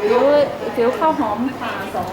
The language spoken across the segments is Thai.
เดี๋ยวเดี๋ยวข้าวหอมผ่าสอง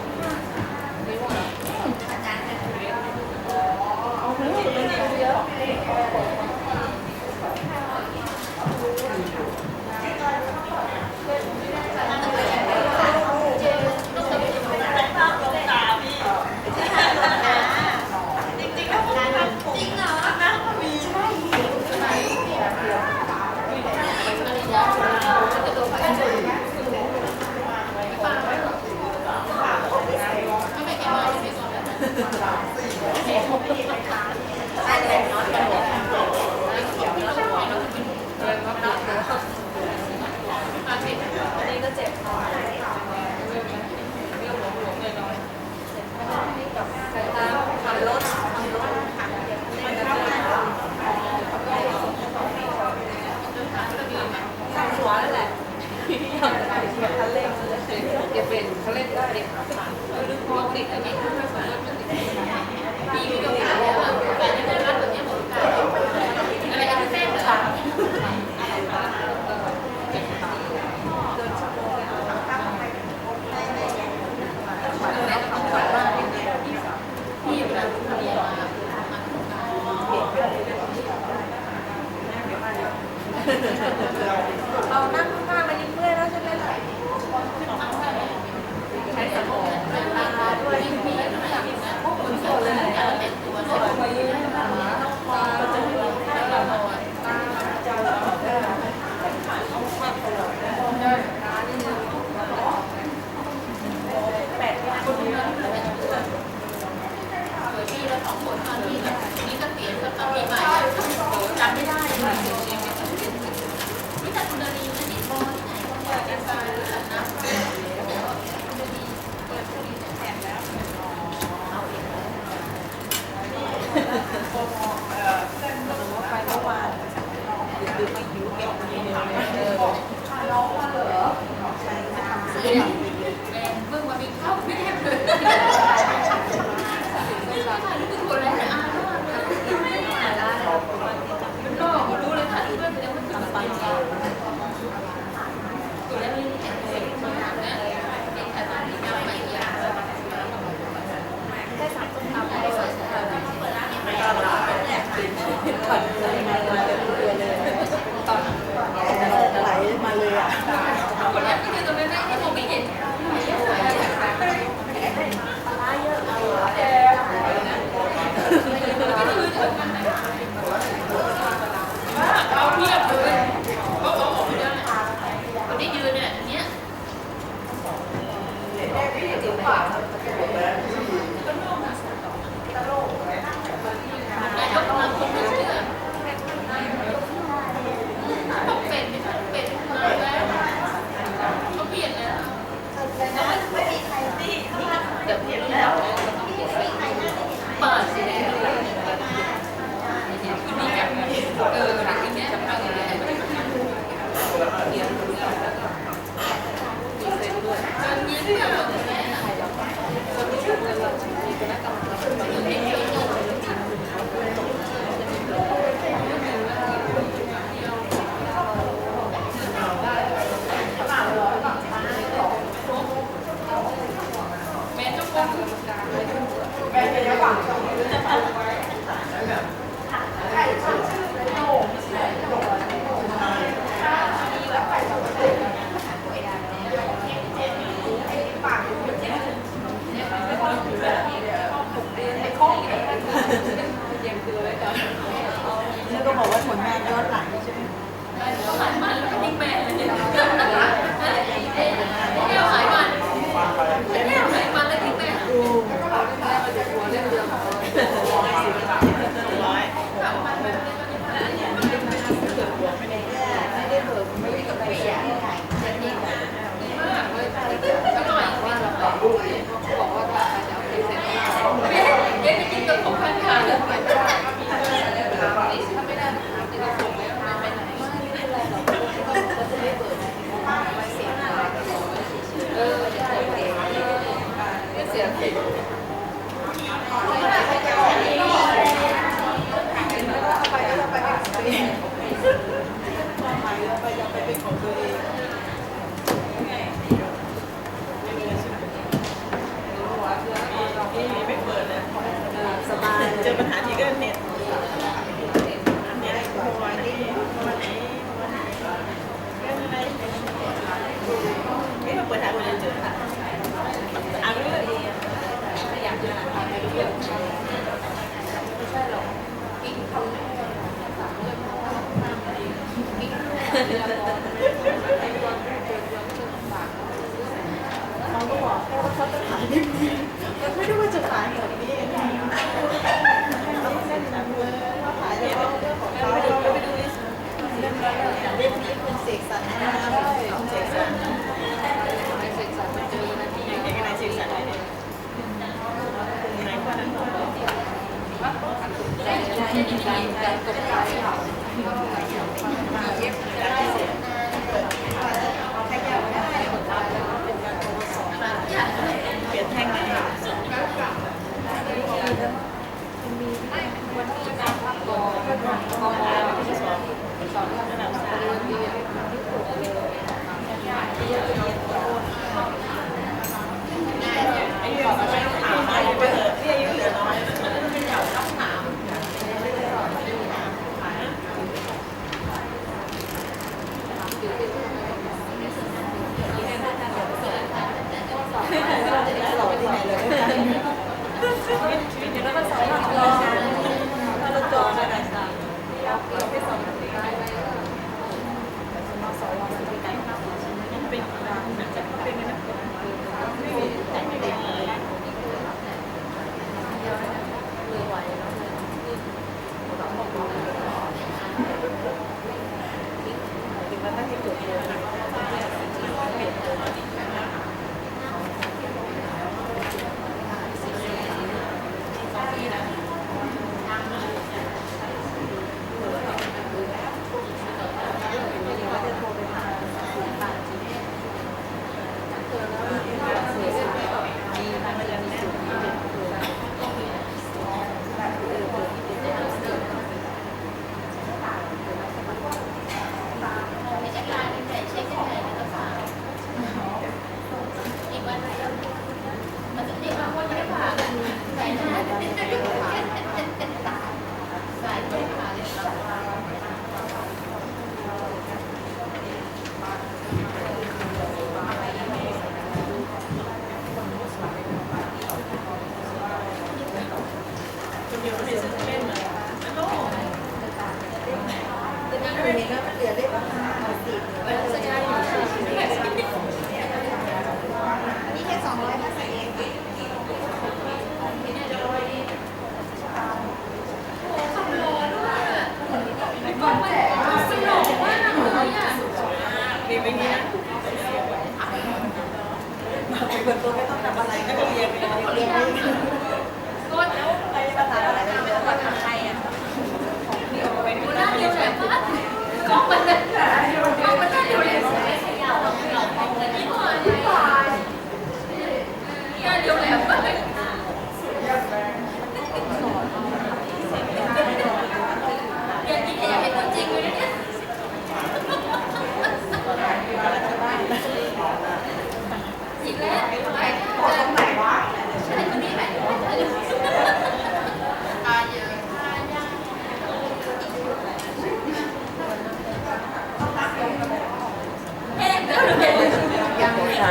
เขาเล่นได้เลยค่ะผ่าดูกาลติดอะไรอย่างนี้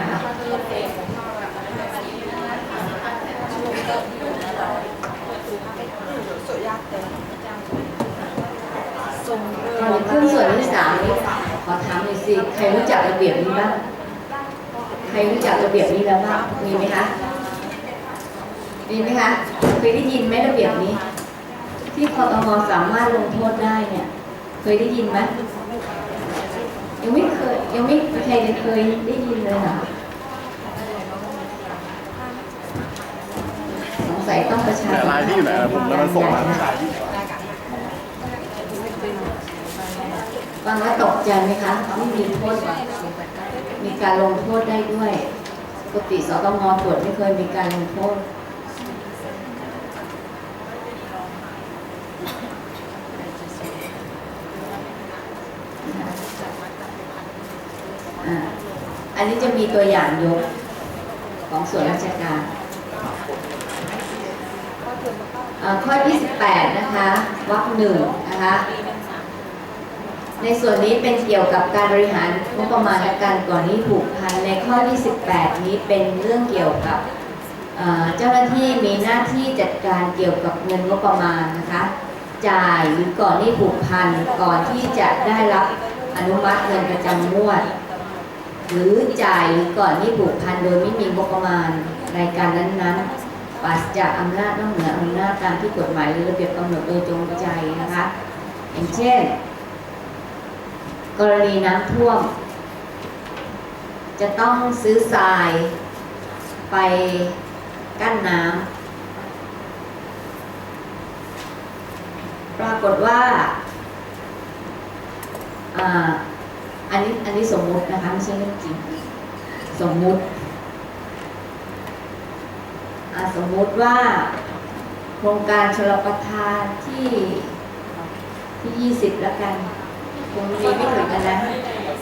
สำหรับเส่วนที่สามขอถามหน่อยสิใครรู้จักระเบียบนี้บ้างใครรู้จักระเบียบนี้แล้วบ้างมีไหมคะมีไหมคะเคยได้ยินไหมระเบียบนี้ ที่คอตมอสามารถลงโทษได้เนี่ย เคยได้ยินไหมยังไม่เคยยังไม่ใครเคยได้ยินเลยเหรอ สัยต้องประชาแต่สัมลายพันธ์ที่อยู่ไหนอะผมแล้วมันส่งมาฟังแล้วตกใจไหมคะไม่มีโทษมีการลงโทษได้ด้วยปกติสตงตรวจไม่เคยมีการลงโทษอันนี้จะมีตัวอย่างยกของส่วนราชการอ่า ข้อ 28 นะคะวรรคหนึ่งนะคะ ในส่วนนี้เป็นเกี่ยวกับการบริหารงบประมาณและการก่อนหนี้ผูกพัน ในข้อ 28 นี้เป็นเรื่องเกี่ยวกับเจ้าหน้าที่มีหน้าที่จัดการเกี่ยวกับเงินงบประมาณนะคะ จ่ายหรือก่อนหนี้ผูกพันก่อนที่จะได้รับอนุมัติเงินประจำงวด หรือจ่ายหรือก่อนหนี้ผูกพันโดยไม่มีงบประมาณรายการนั้นๆ ปราศจากอำนาจนอกเหนืออำนาจตามที่กฎหมายหรือระเบียบกำหนดโดยจงใจนะคะ อย่างเช่น กรณีน้ำท่วม จะต้องซื้อทรายไปกั้นน้ำปรากฏว่าอ่าอันนี้อันนี้สมมุตินะคะไม่ใช่เรื่องจริง สมมุติ สมมติว่าโครงการชลประทานที่ที่ยี่สิบแล้วกันคงมีไม่ถึงกันนะ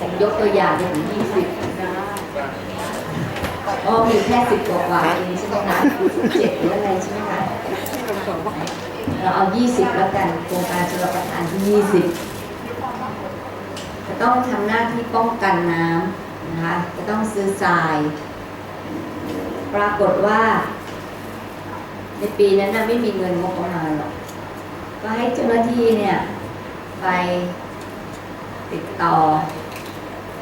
ผมยกตัวอย่างไปถึงยี่สิบอ๋อมีแค่สิบกว่าเองใช่ไหมคะเจ็ดหรืออะไรใช่ไหมคะเราเอายี่สิบแล้วกันโครงการชลประทานที่ยี่สิบจะต้องทำหน้าที่ป้องกันน้ำนะคะจะต้องซื้อทราย ปรากฏว่า ในปีนั้นนะไม่มีเงินงบประมาณหรอก ก็ให้เจ้าหน้าที่เนี่ย ไปติดต่อ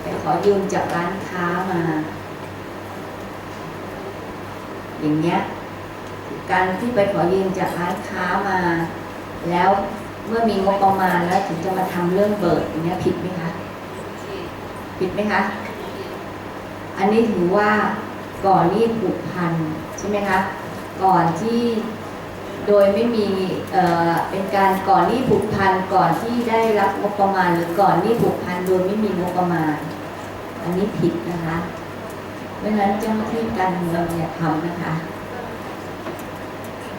ไปขอยืมจากร้านค้ามา อย่างเงี้ย การที่ไปขอยืมจากร้านค้ามา แล้วเมื่อมีงบประมาณแล้วถึงจะมาทำเรื่องเบิกอย่างเงี้ยผิดไหมคะ ผิดไหมคะ อันนี้ถือว่าก่อนรีบผูกพันใช่ไหมคะ ก่อนที่โดยไม่มีเเป็นการก่อนรีบผูกพันก่อนที่ได้รับงบประมาณ หรือก่อนรีบผูกพันโดยไม่มีงบประมาณ อันนี้ผิดนะคะเพราะฉะนั้นเจ้าหน้าที่การเมืองอย่าทำนะคะ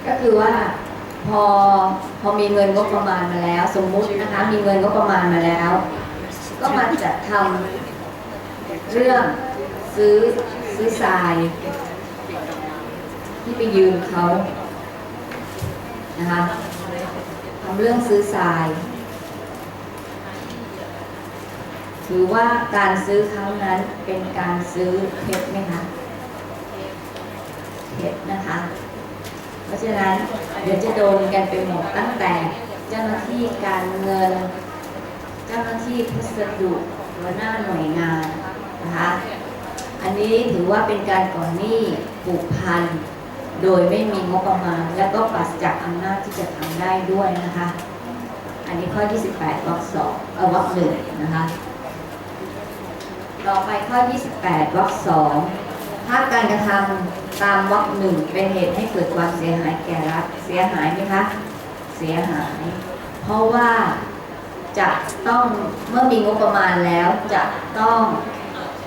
ก็คือว่าพอพอมีเงินงบประมาณมาแล้ว สมมุตินะคะ มีเงินงบประมาณมาแล้ว ก็มาจัดทำเรื่องซื้อซื้อทราย ที่ไปยืมเขานะคะทำเรื่องซื้อทราย ถือว่าการซื้อครั้งนั้นเป็นการซื้อเท็จไหมคะเท็จนะคะ เพราะฉะนั้นเดี๋ยวจะโดนกันไปหมดตั้งแต่เจ้าหน้าที่การเงิน เจ้าหน้าที่พัสดุหัวหน้าหน่วยงานนะคะ อันนี้ถือว่าเป็นการก่อนหนี้ผูกพัน โดยไม่มีงบประมาณ และก็ปราศจากอำนาจที่จะทำได้ด้วยนะคะ อันนี้ข้อ 28วรรคสองเออวรรคหนึ่งนะคะต่อไปข้อ 28วรรคสองถ้าการกระทำตามวรรคหนึ่งเป็นเหตุให้เกิดความเสียหายแก่รัฐเสียหายไหมคะเสียหาย เพราะว่าจะต้องเมื่อมีงบประมาณแล้วจะต้อง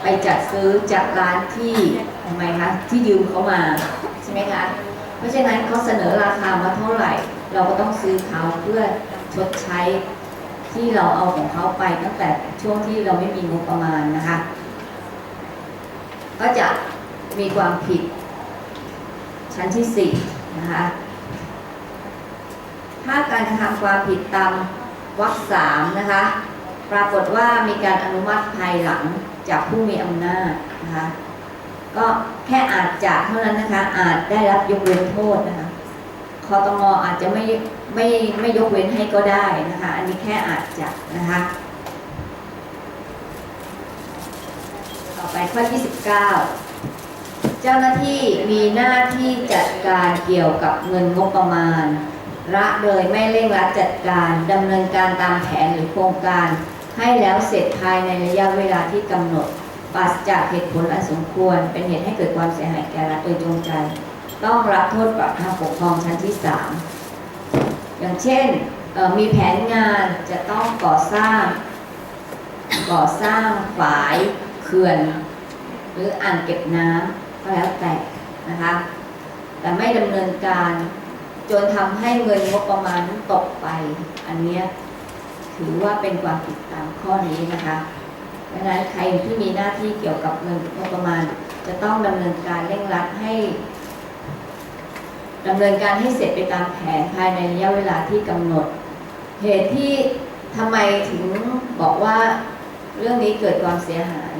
ไปจัดซื้อจากร้านที่ทำไมคะที่ยืมเขามา ช่ไหมคะเพราะฉะนั้นเขาเสนอราคามาเท่าไหร่ เราก็ต้องซื้อเขาเพื่อชดใช้ที่เราเอาของเขาไปตั้งแต่ช่วงที่เราไม่มีงบประมาณนะคะ ก็จะมีความผิดชั้นที่สี่นะคะ ถ้าการกระทำความผิดตามวรรคสามนะคะ ปรากฏว่ามีการอนุมัติภายหลังจากผู้มีอำนาจนะคะ ก็แค่อาจจะเท่านั้นนะคะ อาจได้รับยกเว้นโทษนะคะคอตงอาจจะไม่ไม่ไม่ยกเว้นให้ก็ได้นะคะ อันนี้แค่อาจจะนะคะ ต่อไปข้อ29เจ้าหน้าที่มีหน้าที่จัดการเกี่ยวกับเงินงบประมาณละเลยไม่เร่งรัดจัดการดำเนินการตามแผนหรือโครงการ ให้แล้วเสร็จภายในระยะเวลาที่กำหนด ปราศจากเหตุผลอันสมควร เป็นเหตุให้เกิดความเสียหายแก่รัฐโดยจงใจ ต้องรับโทษปรับทางปกครองชั้นที่3อย่างเช่นมีแผนงานจะต้องก่อสร้าง ก่อสร้างฝายเขื่อน หรืออ่างเก็บน้ำก็แล้วแต่นะคะแต่ไม่ดำเนินการจนทำให้เงินงบประมาณตกไป อันนี้ถือว่าเป็นความผิดตามข้อนี้นะคะ ดังนั้นใครที่มีหน้าที่เกี่ยวกับเงินงบประมาณ จะต้องดำเนินการเร่งรัดให้ดำเนินการให้เสร็จไปตามแผนภายในระยะเวลาที่กำหนด เหตุที่ทำไมถึงบอกว่าเรื่องนี้เกิดความเสียหาย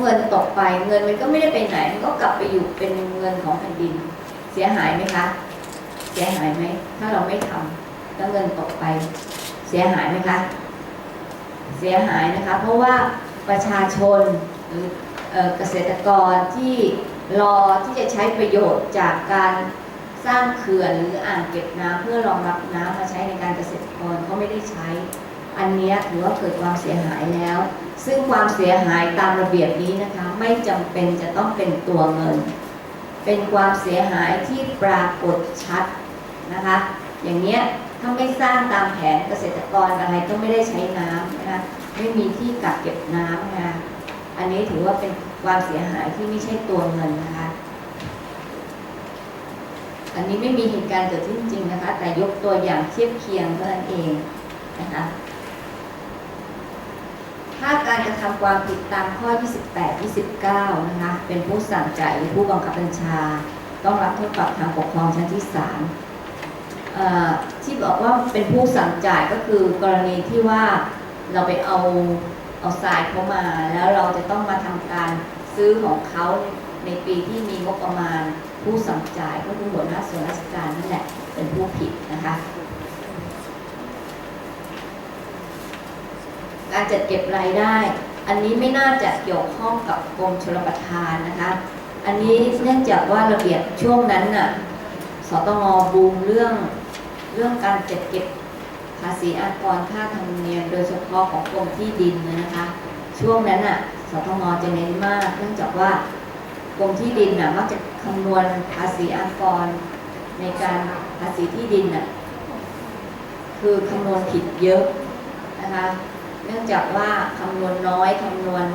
เงินตกไปเงินมันก็ไม่ได้ไปไหน มันก็กลับไปอยู่เป็นเงินของแผ่นดิน เสียหายไหมคะ เสียหายไหมถ้าเราไม่ทำแล้วเงินตกไป เสียหายไหมคะ เสียหายนะคะ เพราะว่าประชาชนหรือเกษตรกรที่รอที่จะใช้ประโยชน์จากการสร้างเขื่อนหรืออ่างเก็บน้ำเพื่อรองรับน้ำมาใช้ในการเกษตรกรเขาไม่ได้ใช้ อันนี้ถือว่าเกิดความเสียหายแล้ว ซึ่งความเสียหายตามระเบียบนี้นะคะไม่จำเป็นจะต้องเป็นตัวเงิน เป็นความเสียหายที่ปรากฏชัดนะคะ อย่างเนี้ยถ้าไม่สร้างตามแผนเกษตรกรอะไรก็ไม่ได้ใช้น้ำนะคะ ไม่มีที่กักเก็บน้ำนะคะอันนี้ถือว่าเป็นความเสียหายที่ไม่ใช่ตัวเงินนะคะ อันนี้ไม่มีเหตุการณ์เกิดขึ้นจริงนะคะ แต่ยกตัวอย่างเทียบเคียงเท่านั้นเองนะคะถ้าการกระทำความผิดตามข้อ 28 29 นะคะ เป็นผู้สั่งจ่ายหรือผู้บังคับบัญชา ต้องรับโทษปรับทางปกครองชั้นที่3ที่บอกว่าเป็นผู้สั่งจ่ายก็คือกรณีที่ว่า เราไปเอาเอาทรายเขามาแล้วเราจะต้องมาทำการซื้อของเขาในปีที่มีงบประมาณผู้สั่งจ่ายก็คือหัวหน้าส่วนราชการนั่นแหละเป็นผู้ผิดนะคะการจัดเก็บรายได้ อันนี้ไม่น่าจะเกี่ยวข้องกับกรมชลประทานนะคะ อันนี้เนื่องจากว่าระเบียบช่วงนั้นน่ะ สตงบูมเรื่องเรื่องการจัดเก็บ ภาษีอากรค่าธรรมเนียมโดยเฉพาะของกรมที่ดินนะคะ ช่วงนั้นน่ะสตงจะเน้นมาก เนื่องจากว่ากรมที่ดินน่ะมักจะคำนวณภาษีอากรในการภาษีที่ดินน่ะคือคำนวณผิดเยอะนะคะ เนื่องจากว่าคำนวณน้อยคำนวณ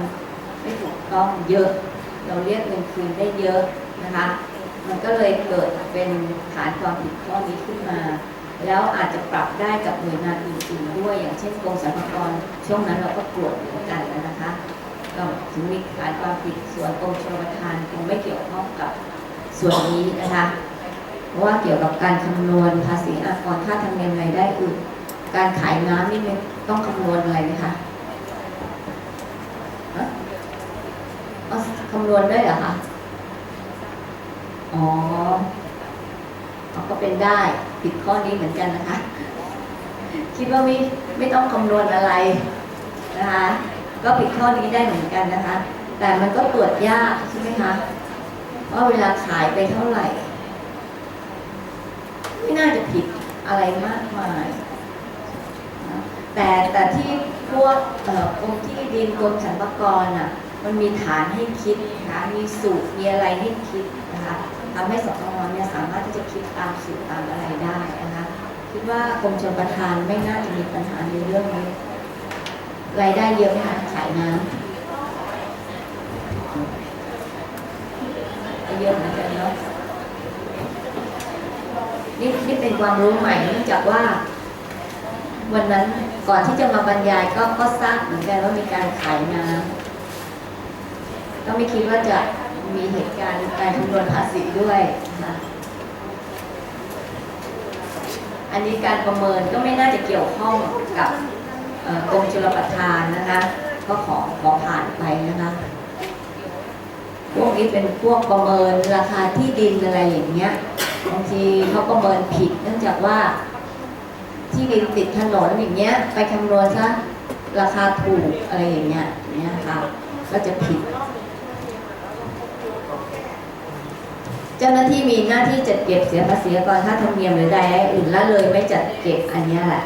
ไม่ถูกต้องเยอะ เราเรียกเงินคืนได้เยอะนะคะ มันก็เลยเกิดเป็นฐานความผิดข้อนี้ขึ้นมา แล้วอาจจะปรับได้กับหน่วยงานอื่นๆด้วย อย่างเช่นกรมสรรพากรช่วงนั้นเราก็ตรวจเหมือนกันนะคะก็ถึงมีฐานความผิดส่วนกรมชลประทานคงไม่เกี่ยวข้องกับส่วนนี้นะคะเพราะว่าเกี่ยวกับการคำนวณภาษีอากรค่าธรรมเนียมรายได้อื่น การขายน้ำนี่มันต้องคำนวณอะไรไหมคะฮะคำนวณได้เหรอคะ อ๋อ ก็เป็นได้ ผิดข้อนี้เหมือนกันนะคะ คิดว่าไม่ไม่ต้องคำนวณอะไรนะคะ ก็ผิดข้อนี้ได้เหมือนกันนะคะ แต่มันก็ตรวจยากใช่ไหมคะว่าเวลาขายไปเท่าไหร่ ไม่น่าจะผิดอะไรมากมายแต่แต่ที่พวกเอ่อกรมที่ดินกรมสรรพากรน่ะ มันมีฐานให้คิดนะคะมีสูตรมีอะไรให้คิดนะคะ ทำให้สตงเนี่ยสามารถที่จะคิดตามสูตรตามอะไรได้นะคะคิดว่ากรมชลประทานไม่น่าจะมีปัญหาในเรื่องนี้รายได้เยอะไหมคะขายน้ำเยอะเหมือนกันเนาะนี่นี่เป็นความรู้ใหม่เนื่องจากว่า วันนั้นก่อนที่จะมาบรรยายก็ก็ทราบเหมือนกันว่ามีการขายน้ำก็ไม่คิดว่าจะ มีเหตุการณ์การคำนวณภาษีด้วยนะอันนี้การประเมินก็ไม่น่าจะเกี่ยวข้องกับกรมชลประทานนะคะก็ขอขอผ่านไปนะคะ พวกนี้เป็นพวกประเมินราคาที่ดินอะไรอย่างเงี้ยบางทีเขาประเมินผิด เนื่องจากว่า ที่ดินติดถนนอย่างเงี้ย ไปคำนวณซะราคาถูกอะไรอย่างเงี้ยอย่างเงี้ยค่ะก็จะผิด เจ้าหน้าที่มีหน้าที่จัดเก็บเสียภาษีก่อนค่าธรรมเนียมหรือใดอื่นละเลยไม่จัดเก็บอันนี้แหละ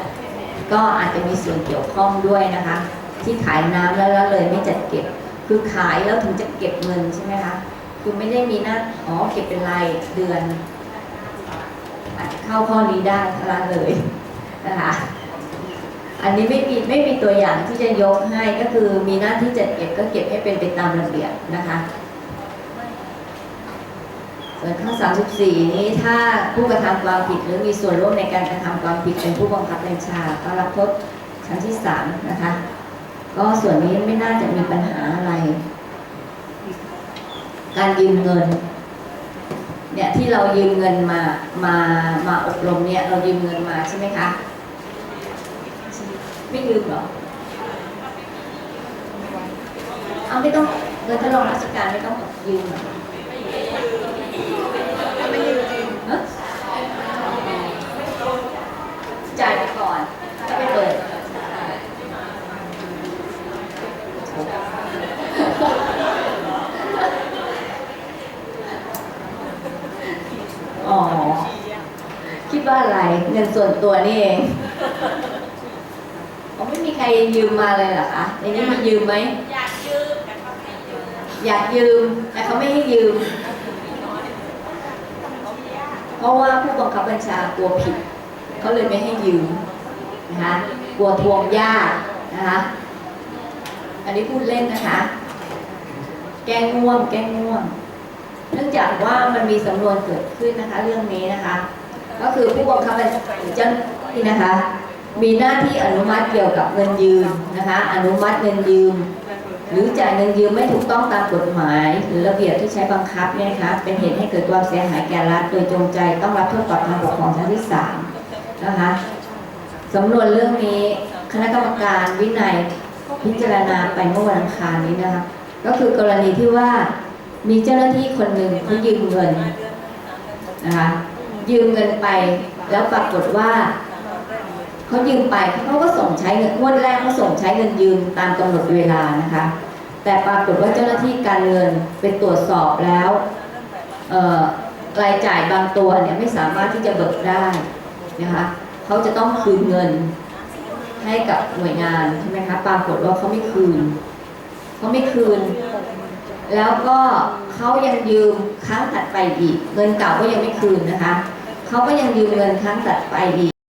ก็อาจจะมีส่วนเกี่ยวข้องด้วยนะคะ ที่ขายน้ำแล้วล้วเลยไม่จัดเก็บ คือขายแล้วถึงจะเก็บเงินใช่ไหมคะคือไม่ได้มีหน้าอ๋อเก็บเป็นรายเดือนอาจจะเข้าข้อนี้ได้เท่านั้นเลยนะคะอันนี้ไม่มีไม่มีตัวอย่างที่จะยกให้ก็คือมีหน้าที่จัดเก็บก็เก็บให้เป็นไปตามระเบียบนะคะ ส่วนข้อ 34 นี้ถ้าผู้กระทำความผิดหรือมีส่วนร่วมในการกระทำความผิดเป็นผู้บังคับบัญชา ก็รับโทษชั้นที่ 3 นะคะ ก็ส่วนนี้ไม่น่าจะมีปัญหาอะไร การยืมเงินเนี่ยที่เรายืมเงินมามามาอบรมเนี่ยเรายืมเงินมาใช่ไหมคะ ไม่ยืมหรอเอาไม่ต้องเงินทดลองราชการไม่ต้องยืมหรอ ไม่ยืมจริง ฮะจ่ายไปก่อนถ้าไปเปิด อ๋อ คิดว่าอะไร เงินส่วนตัวนี่เอง อ๋อไม่มีใครยืมมาเลยเหรอคะในนี้มียืมไหมอยากยืมแต่เขาไม่ยืมอยากยืมแต่เขาไม่ให้ยืม เพราะว่าผู้บังคับบัญชากลัวผิดเขาเลยไม่ให้ยืมนะคะกลัวทวงยากนะคะอันนี้พูดเล่นนะคะ แก้ง่วง แก้ง่วง เนื่องจากว่ามันมีสำนวนเกิดขึ้นนะคะ เรื่องนี้นะคะ ก็คือผู้บังคับบัญชาเจ้าหน้าที่นะคะ มีหน้าที่อนุมัติเกี่ยวกับเงินยืมนะคะ อนุมัติเงินยืม หรือจ่ายเงินยืมไม่ถูกต้องตามกฎหมาย หรือระเบียบที่ใช้บังคับเนี่ยนะคะเป็นเหตุให้เกิดความเสียหายแก่รัฐโดยจงใจต้องรับโทษปรับทางปกครองชั้นที่สามนะคะสำนวนเรื่องนี้คณะกรรมการวินัยพิจารณาไปเมื่อวันอังคารนี้นะคะก็คือกรณีที่ว่ามีเจ้าหน้าที่คนหนึ่งเขายืมเงินนะคะยืมเงินไปแล้วปรากฏว่า เขายืมไปเขาก็ส่งใช้เงินงวดแรกเขาส่งใช้เงินยืมตามกำหนดเวลานะคะ แต่ปรากฏว่าเจ้าหน้าที่การเงินไปตรวจสอบแล้วรายจ่ายบางตัวเนี่ยไม่สามารถที่จะเบิกได้นะคะเขาจะต้องคืนเงินให้กับหน่วยงานใช่ไหมคะปรากฏว่าเขาไม่คืนเขาไม่คืน แล้วก็เขายังยืมครั้งถัดไปอีก เงินเก่าก็ยังไม่คืนนะคะเขาก็ยังยืมเงินครั้งถัดไปอีก